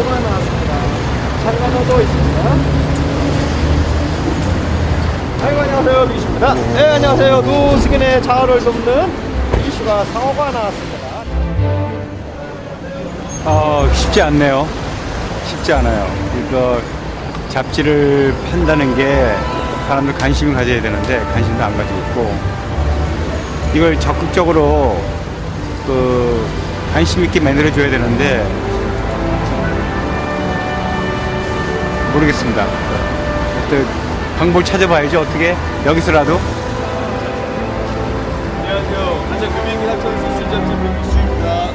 사고가 나왔습니다. 차가 도 있습니다. 아이고 안녕하세요 미기십니다. 네 안녕하세요 노승인의 자아를 돕는 이슈가 사고가 나왔습니다. 어, 쉽지 않네요. 쉽지 않아요. 이거 잡지를 판다는 게 사람들 관심을 가져야 되는데 관심도 안 가지고 있고 이걸 적극적으로 그 관심 있게 만들어 줘야 되는데 모르겠습니다. 또 방법을 찾아봐야죠. 어떻게 여기서라도 안녕하세요. 한전금융기상청에서 순전팀 민기씨입니다.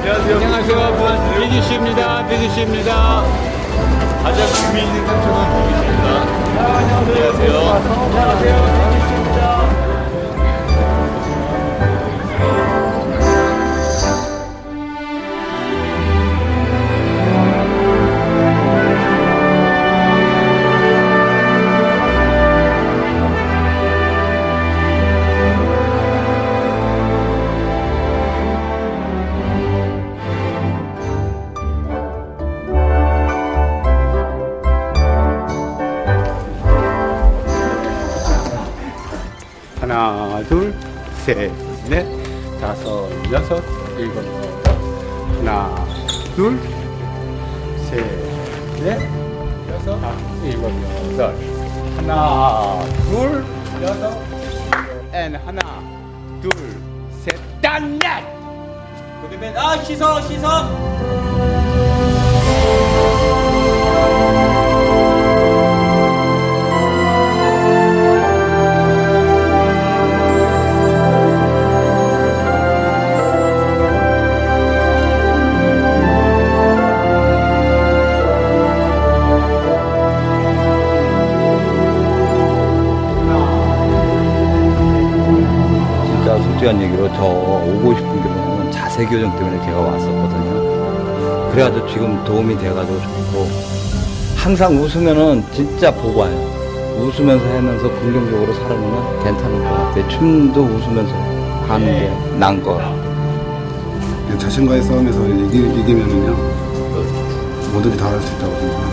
안녕하세요. 안녕하세요. 비기씨입니다. 비기씨입니다. 한전금융기상청은 민기씨입니다. 안녕하세요. 안녕하세요 하나, 둘, 셋, 넷, 다섯, 여섯, 일곱. 하나, 둘, 셋, 넷, 여섯, 다섯, 일곱, 여덟. 하나, 둘, 여섯, 앤 하나, 둘, 셋, 단, 넷. 그다음에 아 시선, 시선. 솔직한 얘기로 저 오고 싶은 경우는 자세 교정 때문에 제가 왔었거든요. 그래가지고 지금 도움이 돼가지고 좋고 항상 웃으면은 진짜 복 와요. 웃으면서 하면서 긍정적으로 살아보면 괜찮은 것 같아요. 춤도 웃으면서 하는 게 나은 것 같아요. 그냥 자신과의 싸움에서 이기, 이기면은요 뭐든지 다 할 수 있다고 생각합니다.